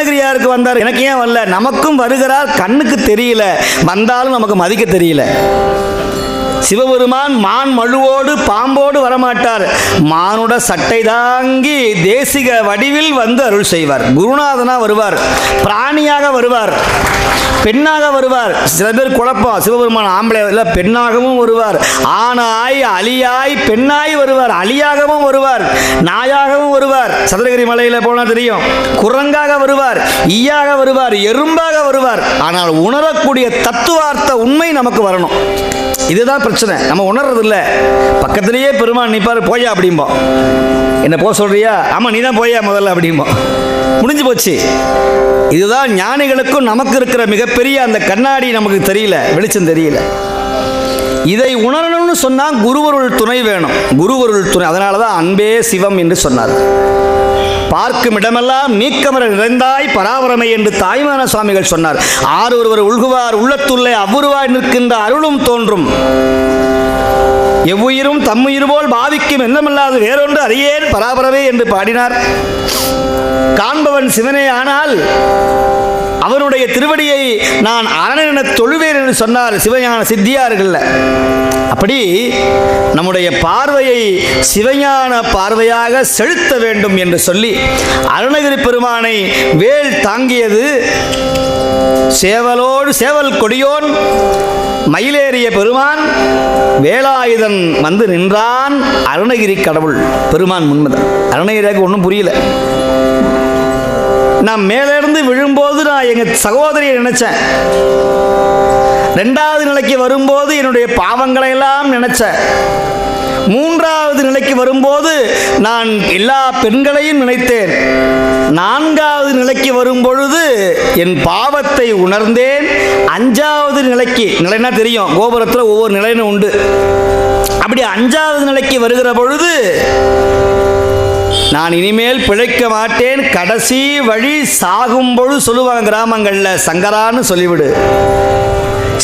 அருணகிரியாருக்கு வந்தார். எனக்கு ஏன் வரல? நமக்கும் வருகிறார். கண்ணுக்கு தெரியல. வந்தாலும் நமக்கு மதிக்க தெரியல. சிவபெருமான் மான் மழுவோடு பாம்போடு வரமாட்டார். மானுட சட்டை தாங்கி தேசிக வடிவில் வந்து அருள் செய்வார். குருநாதனா வருவார். பிராணியாக வருவார். பெண்ணாக வருவார். சில பேர் குழப்பம். சிவபெருமான் ஆம்பளை இல்லை பெண்ணாகவும் வருவார். ஆணாய் அலியாய் பெண்ணாய் வருவார். அலியாகவும் வருவார். நாயாகவும் வருவார். சதுரகிரி மலையில் போனால் தெரியும். குரங்காக வருவார். ஈயாக வருவார். எறும்பாக வருவார். ஆனால் உணரக்கூடிய தத்துவார்த்த உண்மை நமக்கு வரணும். இதுதான் பிரச்சனை. நம்ம உணர்றது இல்ல பக்கத்திலேயே பெருமான் நிற்பார் போயா அப்படிம்போம் என்ன போக சொல்றியா? ஆமாம் நீ தான் போயா முதல்ல அப்படிம்போம் முடிஞ்சு போச்சு. இதுதான் ஞானிகளுக்கும் நமக்கு இருக்கிற மிகப்பெரிய அந்த கண்ணாடி நமக்கு தெரியல வெளிச்சம் தெரியல. இதை உணரணும்னு சொன்னால் குருவருள் துணை வேணும். குருவருள் துணை அதனால தான் அன்பே சிவம் என்று சொன்னார். பார்க்கும் இடமெல்லாம் நீக்கமர நிறைந்தாய் பராபரமை என்று தாய்மான சுவாமிகள் சொன்னார். ஆறு ஒருவர் உள்குவார் உள்ளத்துள்ளே அவ்வுருவாய் நிற்கின்ற அருளும் தோன்றும். எவ்வுயிரும் தம்முயிர் போல் பாவிக்கும் எண்ணமில்லாது வேறொன்று அறியேன் பராபரவே என்று பாடினார். காண்பவன் சிவனே ஆனால் அவனுடைய திருவடியை நான் அரணென தொழுவேன் என்று சொன்னார் சிவஞான சித்தியார்கள் அப்படி நம்முடைய பார்வையை சிவஞான பார்வையாக செலுத்த வேண்டும் என்று சொல்லி அருணகிரி பெருமானை வேல் தாங்கியது. சேவலோடு சேவல் கொடியோன் மயிலேறிய பெருமான் வேலாயுதன் வந்து நின்றான் அருணகிரி கடவுள். பெருமான் முன்மதன் அருணகிரியாக்கு ஒன்றும் புரியல. நான் மேலேருந்து விழும்போது நான் எங்கள் சகோதரியை நினைச்சேன். ரெண்டாவது நிலைக்கு வரும்போது என்னுடைய பாவங்களை எல்லாம் நினைச்சேன். மூன்றாவது நிலைக்கு வரும்போது நான் எல்லா பெண்களையும் நினைத்தேன். நான்காவது நிலைக்கு வரும்பொழுது என் பாவத்தை உணர்ந்தேன். அஞ்சாவது நிலைக்கு நிலைன்னா தெரியும் கோபுரத்தில் ஒவ்வொரு நிலைன்னு உண்டு. அப்படி அஞ்சாவது நிலைக்கு வருகிற பொழுது நான் இனிமேல் பிழைக்க மாட்டேன் கடைசி வழி சாகும் பொழுது சொல்லுவாங்க கிராமங்களில் சங்கரான்னு சொல்லிவிடு.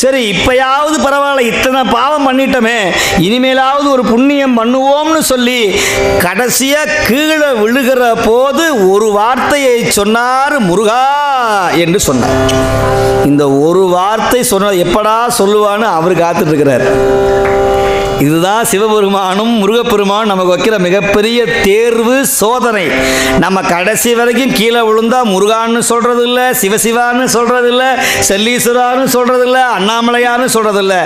சரி இப்பயாவது பரவாயில்ல இத்தனை பாவம் பண்ணிட்டோமே. இனிமேலாவது ஒரு புண்ணியம் பண்ணுவோம்னு சொல்லி கடைசியாக கீழே விழுகிற போது ஒரு வார்த்தையை சொன்னார் முருகா என்று சொன்னார். இந்த ஒரு வார்த்தை சொன்ன எப்படா சொல்லுவான்னு அவர் காத்துட்டு இருக்கிறார். இதுதான் சிவபெருமானும் முருகப்பெருமான் நமக்கு வைக்கிற மிகப்பெரிய தேர்வு சோதனை. நம்ம கடைசி வரைக்கும் கீழே விழுந்தா முருகான்னு சொல்றது இல்லை சிவசிவான்னு சொல்றது இல்லை செல்லீஸ்வரான்னு சொல்றது இல்லை அண்ணாமலையான்னு சொல்றது இல்லை